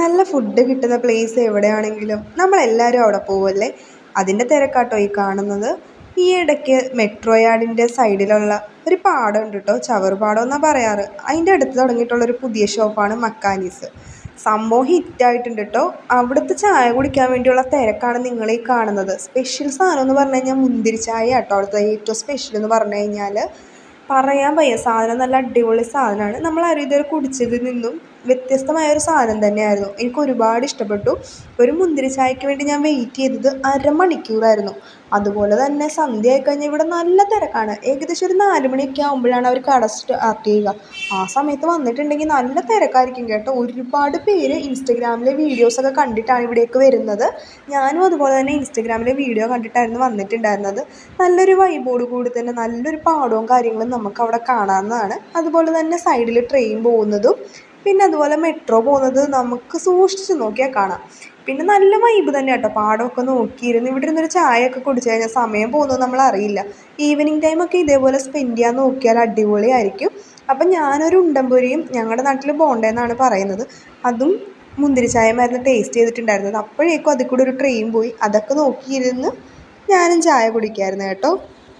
നല്ല ഫുഡ് കിട്ടുന്ന പ്ലേസ് എവിടെയാണെങ്കിലും നമ്മളെല്ലാവരും അവിടെ പോവല്ലേ? അതിന്റെ തിരക്കാട്ടോ ഈ കാണുന്നത്. ഈ ഇടയ്ക്ക് മെട്രോ യാർഡിന്റെ സൈഡിലുള്ള ഒരു പാടം ഉണ്ട് കേട്ടോ ചവറുപാടം എന്നാണ് പറയാറ്. അതിന്റെ അടുത്ത് തുടങ്ങിയിട്ടുള്ളൊരു പുതിയ ഷോപ്പാണ് മക്കാനീസ്. സംഭവം ഹിറ്റായിട്ടുണ്ട് കേട്ടോ അവിടുത്തെ ചായ കുടിക്കാൻ വേണ്ടിയുള്ള തിരക്കാണ് നിങ്ങൾ ഈ കാണുന്നത്. സ്പെഷ്യൽ സാധനം എന്ന് പറഞ്ഞു കഴിഞ്ഞാൽ മുന്തിരി ചായ കേട്ടോ അവിടുത്തെ ഏറ്റവും സ്പെഷ്യൽ എന്ന് പറഞ്ഞു കഴിഞ്ഞാൽ പറയാൻ വയ്യ. സാധനം നല്ല അടിപൊളി സാധനമാണ് നമ്മൾ ആരും ഇതുവരെ കുടിച്ചതിൽ നിന്നും വ്യത്യസ്തമായ ഒരു സാധനം തന്നെയായിരുന്നു. എനിക്ക് ഒരുപാട് ഇഷ്ടപ്പെട്ടു. ഒരു മുന്തിരി ചായക്ക് വേണ്ടി ഞാൻ വെയിറ്റ് ചെയ്തത് അരമണിക്കൂറായിരുന്നു. അതുപോലെ തന്നെ സന്ധ്യ ആയിക്കഴിഞ്ഞാൽ ഇവിടെ നല്ല തിരക്കാണ്. ഏകദേശം ഒരു നാല് മണിയൊക്കെ ആകുമ്പോഴാണ് അവർ കട സ്റ്റാർട്ട് ചെയ്യുക. ആ സമയത്ത് വന്നിട്ടുണ്ടെങ്കിൽ നല്ല തിരക്കായിരിക്കും കേട്ടോ. ഒരുപാട് പേര് ഇൻസ്റ്റഗ്രാമിലെ വീഡിയോസൊക്കെ കണ്ടിട്ടാണ് ഇവിടേക്ക് വരുന്നത്. ഞാനും അതുപോലെ തന്നെ ഇൻസ്റ്റഗ്രാമിലെ വീഡിയോ കണ്ടിട്ടായിരുന്നു വന്നിട്ടുണ്ടായിരുന്നത്. നല്ലൊരു വൈബോട് കൂടി തന്നെ നല്ലൊരു പാടവും കാര്യങ്ങളും നമുക്ക് അവിടെ കാണാവുന്നതാണ്. അതുപോലെ തന്നെ സൈഡിൽ ട്രെയിൻ പോകുന്നതും പിന്നെ അതുപോലെ മെട്രോ പോകുന്നത് നമുക്ക് സൂക്ഷിച്ച് നോക്കിയാൽ കാണാം. പിന്നെ നല്ല വൈബ് തന്നെ കേട്ടോ. പാടമൊക്കെ നോക്കിയിരുന്ന് ഇവിടെ ഇരുന്നൊരു ചായയൊക്കെ കുടിച്ചു കഴിഞ്ഞാൽ സമയം പോകുന്നത് നമ്മൾ അറിയില്ല. ഈവനിങ് ടൈമൊക്കെ ഇതേപോലെ സ്പെൻഡ് ചെയ്യാൻ നോക്കിയാൽ അടിപൊളിയായിരിക്കും. അപ്പം ഞാനൊരു ഉണ്ടംപൊരിയും ഞങ്ങളുടെ നാട്ടിൽ പോകണ്ടെന്നാണ് പറയുന്നത്. അതും മുന്തിരി ചായയുമായിരുന്നു ടേസ്റ്റ് ചെയ്തിട്ടുണ്ടായിരുന്നത്. അപ്പോഴേക്കും അതിൽ കൂടെ ഒരു ട്രെയിൻ പോയി. അതൊക്കെ നോക്കിയിരുന്ന് ഞാനും ചായ കുടിക്കായിരുന്നു കേട്ടോ.